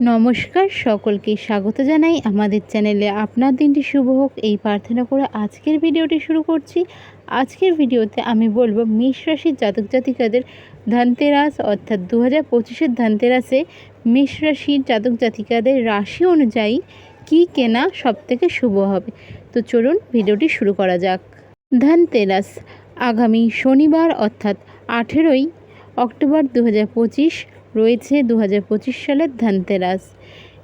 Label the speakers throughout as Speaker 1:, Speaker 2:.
Speaker 1: নমস্কার, সকলকে স্বাগত জানাই আমাদের চ্যানেলে। আপনার দিনটি শুভ হোক। এই প্রার্থনা করে আজকের ভিডিওটি শুরু করছি। আজকের ভিডিওতে আমি বলব, মেষ রাশির জাতক জাতিকাদের ধনতেরাস, অর্থাৎ দু হাজার পঁচিশের ধনতেরাসে মেষ রাশির জাতক জাতিকাদের রাশি অনুযায়ী কী কেনা সবথেকে শুভ হবে। তো চলুন ভিডিওটি শুরু করা যাক। ধনতেরাস আগামী শনিবার, অর্থাৎ আঠেরোই অক্টোবর দু হাজার পঁচিশ রয়েছে দু পঁচিশ সালের ধনতেরাস।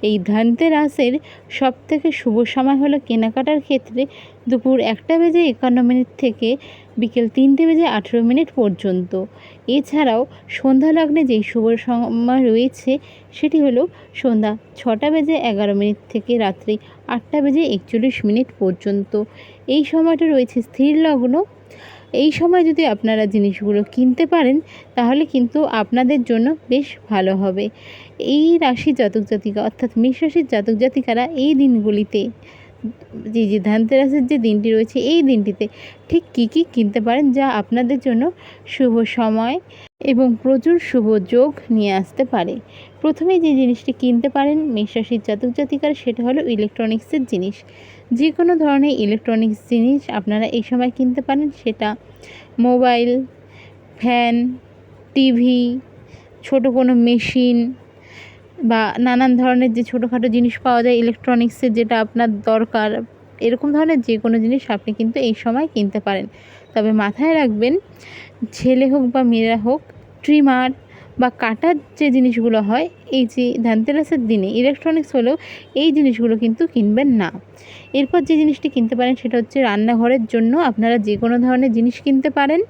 Speaker 1: এই ধনতেরাসের সবথেকে শুভ সময় হলো কেনাকাটার ক্ষেত্রে দুপুর একটা বেজে একান্ন মিনিট থেকে বিকেল তিনটে বেজে আঠেরো মিনিট পর্যন্ত। এছাড়াও সন্ধ্যা লগ্নে যেই শুভ সময় রয়েছে সেটি হলো সন্ধ্যা ছটা বেজে এগারো মিনিট থেকে রাত্রি আটটা বেজে একচল্লিশ মিনিট পর্যন্ত। এই সময়টা রয়েছে স্থির লগ্ন এই সময় যদি আপনারা জিনিসগুলো কিনতে পারেন, তাহলে কিন্তু আপনাদের জন্য বেশ ভালো হবে। এই রাশি জাতক জাতিকা, অর্থাৎ মেষ রাশির জাতক জাতিকারা এই দিনগুলিতে, যে যে ধানতেরাসের যে দিনটি রয়েছে, এই দিনটিতে ঠিক কী কী কিনতে পারেন, যা আপনাদের জন্য শুভ সময় এবং প্রচুর শুভ যোগ নিয়ে আসতে পারে। প্রথমে যে জিনিসটি কিনতে পারেন মেষ রাশির জাতক জাতিকার, সেটা হলো ইলেকট্রনিক্সের জিনিস। যে কোনো ধরনের ইলেকট্রনিক্স জিনিস আপনারা এই সময় কিনতে পারেন, সেটা মোবাইল ফ্যান টিভি ছোটো কোনো মেশিন বা নানান ধরনের যে ছোটোখাটো জিনিস পাওয়া যায় ইলেকট্রনিক্সের যেটা আপনার দরকার, এরকম ধরনের যে কোনো জিনিস আপনি কিন্তু এই সময় কিনতে পারেন। তবে মাথায় রাখবেন, ছেলে হোক বা মেয়েরা হোক ট্রিমার বা কাটার যে জিনিসগুলো হয়, এই যে ধানতেরাসের দিনে ইলেকট্রনিক্স হলেও এই জিনিসগুলো কিন্তু কিনবেন না। এরপর যে জিনিসটি কিনতে পারেন সেটা হচ্ছে রান্নাঘরের জন্য আপনারা যে কোনো ধরনের জিনিস কিনতে পারেন।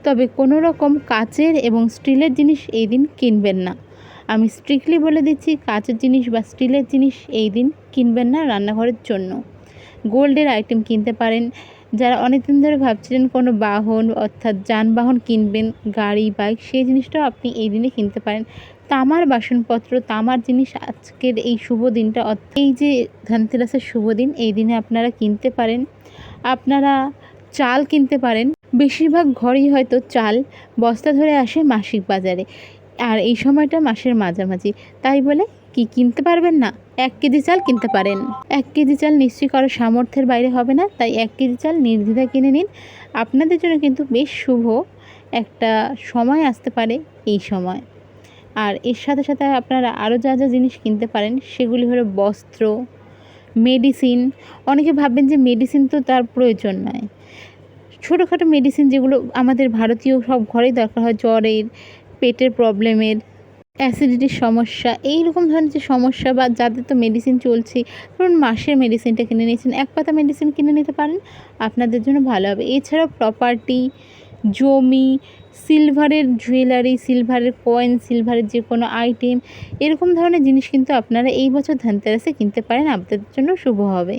Speaker 1: তবে কোনো রকম কাচের এবং স্টিলের জিনিস এই দিন কিনবেন না। আমি স্ট্রিক্টলি বলে দিচ্ছি কাচের জিনিস বা স্টিলের জিনিস এই দিন কিনবেন না রান্নাঘরের জন্য। গোল্ডের আইটেম কিনতে পারেন যারা অনেকদিন ধরে ভাবছিলেন কোনো বাহন অর্থাৎ যানবাহন কিনবেন, গাড়ি বাইক সেই জিনিসটাও আপনি এই দিনে কিনতে পারেন। তামার বাসনপত্র, তামার জিনিস আজকের এই শুভ দিনটা এই যে ধানতেরাসের শুভ দিন, এই দিনে আপনারা কিনতে পারেন। আপনারা চাল কিনতে পারেন। বেশিরভাগ ঘরই হয়তো চাল বস্তা ধরে আসে মাসিক বাজারে। আর এই সময়টা মাসের মাঝামাঝি। তাই বলে কি কিনতে পারবেন না? এক কেজি চাল কিনতে পারেন। এক কেজি চাল নিশ্চয়ই কারও সামর্থ্যের বাইরে হবে না, তাই এক কেজি চাল নির্দ্বিধায় কিনে নিন। আপনাদের জন্য কিন্তু বেশ শুভ একটা সময় আসতে পারে এই সময়। আর এর সাথে সাথে আপনারা আরও যা যা জিনিস কিনতে পারেন, সেগুলি হলো বস্ত্র, মেডিসিন। অনেকে ভাববেন যে মেডিসিন তো তার প্রয়োজন নয়। ছোটোখাটো মেডিসিন যেগুলো আমাদের ভারতীয় সব ঘরেই দরকার হয়, জ্বরের, পেটের প্রবলেমের অ্যাসিডিটির সমস্যা এই রকম ধরনের যে সমস্যা বা যাদের তো মেডিসিন চলছে, ধরুন মাসের মেডিসিনটা কিনে নিয়েছেন, এক পাতা মেডিসিন কিনে নিতে পারেন, আপনাদের জন্য ভালো হবে। এছাড়াও প্রপার্টি জমি সিলভারের জুয়েলারি সিলভারের কয়েন সিলভারের যে কোনো আইটেম এরকম ধরনের জিনিস কিন্তু আপনারা এই বছর ধানতেরাসে কিনতে পারেন, আপনাদের জন্য শুভ হবে।